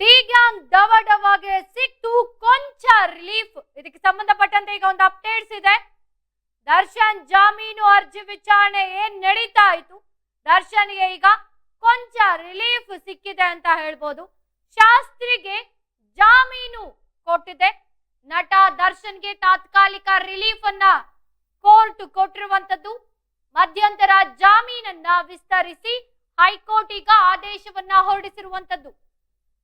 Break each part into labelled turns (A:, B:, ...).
A: D ಡವ ಡವಾಗೆ ಕೊಂಚ relief ಇದಕ್ಕೆ ಸಂಬಂಧಪಟ್ಟಂತೆ ಈಗ ಒಂದು ಅಪ್ಡೇಟ್ಸ್ ಇದೆ. ದರ್ಶನ್ ಜಾಮೀನು ಅರ್ಜಿ ವಿಚಾರಣೆ ಏನ್ ನಡೀತಾ ಇತ್ತು? ದರ್ಶನ್ಗೆ ಈಗ ಕೊಂಚ ರಿಲೀಫ್ ಸಿಕ್ಕಿದೆ ಅಂತ ಹೇಳ್ಬೋದು. ಶಾಸ್ತ್ರಿಗೆ ಜಾಮೀನು ಕೊಟ್ಟಿದೆ. ನಟ ದರ್ಶನ್ಗೆ ತಾತ್ಕಾಲಿಕ ರಿಲೀಫ್ ಅನ್ನ ಕೋರ್ಟ್ ಕೊಟ್ಟಿರುವಂತದ್ದು ಮಧ್ಯಂತರ ಜಾಮೀನನ್ನ ವಿಸ್ತರಿಸಿ ಹೈಕೋರ್ಟ್ ಈಗ ಆದೇಶವನ್ನ ಹೊರಡಿಸಿರುವಂತದ್ದು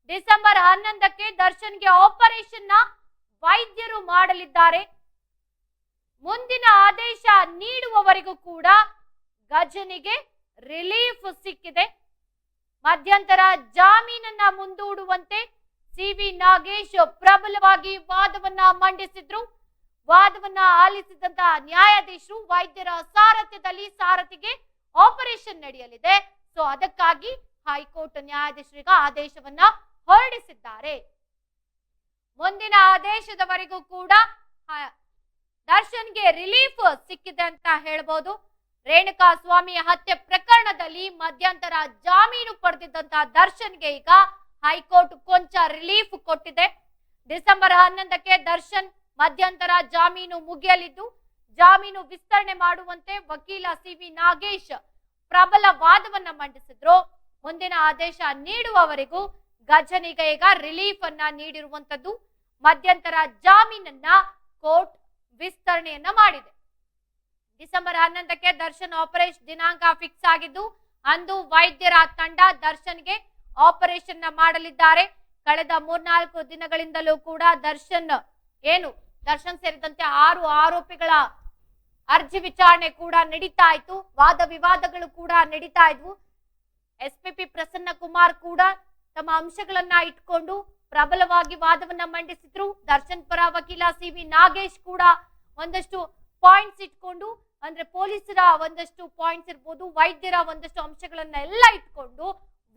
A: ಡಿಸೆಂಬರ್ ಹನ್ನೊಂದಕ್ಕೆ ದರ್ಶನ್ಗೆ ಆಪರೇಷನ್ನ ವೈದ್ಯರು ಮಾಡಲಿದ್ದಾರೆ. ಮುಂದಿನ ಆದೇಶ ನೀಡುವವರೆಗೂ ಕೂಡ ಗಜನಿಗೆ ರಿಲೀಫ್ ಸಿಕ್ಕಿದೆ. ಮಧ್ಯಂತರ ಜಾಮೀನನ್ನ ಮುಂದೂಡುವಂತೆ ಸಿ ವಿ ನಾಗೇಶ್ ಪ್ರಬಲವಾಗಿ ವಾದವನ್ನ ಮಂಡಿಸಿದ್ರು. ವಾದವನ್ನ ಆಲಿಸಿದಂತ ನ್ಯಾಯಾಧೀಶರು ವೈದ್ಯರ ಸಾರಥ್ಯದಲ್ಲಿ ಸಾರಥಿಗೆ ಆಪರೇಷನ್ ನಡೆಯಲಿದೆ. ಸೊ, ಅದಕ್ಕಾಗಿ ಹೈಕೋರ್ಟ್ ನ್ಯಾಯಾಧೀಶರಿಗ ಆದೇಶವನ್ನ ಹೊರಡಿಸಿದ್ದಾರೆ. ಮುಂದಿನ ಆದೇಶದವರೆಗೂ ಕೂಡ ದರ್ಶನ್ಗೆ ರಿಲೀಫ್ ಸಿಕ್ಕಿದೆ ಅಂತ ಹೇಳ್ಬೋದು. ರೇಣುಕಾ ಸ್ವಾಮಿ ಹತ್ಯೆ ಪ್ರಕರಣದಲ್ಲಿ ಮಧ್ಯಂತರ ಜಾಮೀನು ಪಡೆದಿದ್ದಂತಹ ದರ್ಶನ್ಗೆ ಈಗ ಹೈಕೋರ್ಟ್ ಕೊಂಚ ರಿಲೀಫ್ ಕೊಟ್ಟಿದೆ. ಡಿಸೆಂಬರ್ ಹನ್ನೊಂದಕ್ಕೆ ದರ್ಶನ್ ಮಧ್ಯಂತರ ಜಾಮೀನು ಮುಗಿಯಲಿದ್ದು, ಜಾಮೀನು ವಿಸ್ತರಣೆ ಮಾಡುವಂತೆ ವಕೀಲ ಸಿ ವಿ ನಾಗೇಶ್ ಪ್ರಬಲ ವಾದವನ್ನ ಮಂಡಿಸಿದ್ರು. ಮುಂದಿನ ಆದೇಶ ನೀಡುವವರೆಗೂ ಗಜನಿಗೆ ರಿಲೀಫ್ ಅನ್ನ ನೀಡಿರುವಂತದ್ದು ಮಧ್ಯಂತರ ಜಾಮೀನನ್ನ ಕೋರ್ಟ್ ವಿಸ್ತರಣೆಯನ್ನ ಮಾಡಿದೆ. ಡಿಸೆಂಬರ್ ಹನ್ನೊಂದಕ್ಕೆ ದರ್ಶನ್ ಆಪರೇಷನ್ ದಿನಾಂಕ ಫಿಕ್ಸ್ ಆಗಿದ್ದು, ಅಂದು ವೈದ್ಯರ ತಂಡ ದರ್ಶನ್ಗೆ ಆಪರೇಷನ್ನ ಮಾಡಲಿದ್ದಾರೆ. ಕಳೆದ ಮೂರ್ನಾಲ್ಕು ದಿನಗಳಿಂದಲೂ ಕೂಡ ದರ್ಶನ್ ಏನು, ದರ್ಶನ್ ಸೇರಿದಂತೆ ಆರು ಆರೋಪಿಗಳ ಅರ್ಜಿ ವಿಚಾರಣೆ ಕೂಡ ನಡೀತಾ ಇತ್ತು. ವಾದ ವಿವಾದಗಳು ಕೂಡ ನಡೀತಾ ಇದ್ವು. S P P Prasanna Kumar ಕೂಡ ತಮ್ಮ ಅಂಶಗಳನ್ನ ಇಟ್ಕೊಂಡು ಪ್ರಬಲವಾಗಿ ವಾದವನ್ನ ಮಂಡಿಸಿದ್ರು. ದರ್ಶನ್ ಪರ ವಕೀಲ ಸಿ ವಿ ನಾಗೇಶ್ ಕೂಡ ಒಂದಷ್ಟು ಪಾಯಿಂಟ್ಸ್ ಇಟ್ಕೊಂಡು, ಅಂದ್ರೆ ಪೊಲೀಸರ ಒಂದಷ್ಟು ಪಾಯಿಂಟ್ಸ್ ಇರ್ಬೋದು, ವೈದ್ಯರ ಒಂದಷ್ಟು ಅಂಶಗಳನ್ನ ಎಲ್ಲ ಇಟ್ಕೊಂಡು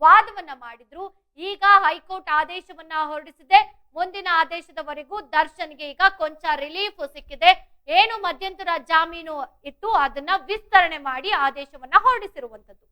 A: ವಾದವನ್ನ ಮಾಡಿದ್ರು. ಈಗ ಹೈಕೋರ್ಟ್ ಆದೇಶವನ್ನ ಹೊರಡಿಸಿದೆ. ಮುಂದಿನ ಆದೇಶದವರೆಗೂ ದರ್ಶನ್ಗೆ ಈಗ ಕೊಂಚ ರಿಲೀಫ್ ಸಿಕ್ಕಿದೆ. ಏನು ಮಧ್ಯಂತರ ಜಾಮೀನು ಇತ್ತು, ಅದನ್ನ ವಿಸ್ತರಣೆ ಮಾಡಿ ಆದೇಶವನ್ನ ಹೊರಡಿಸಿರುವಂತದ್ದು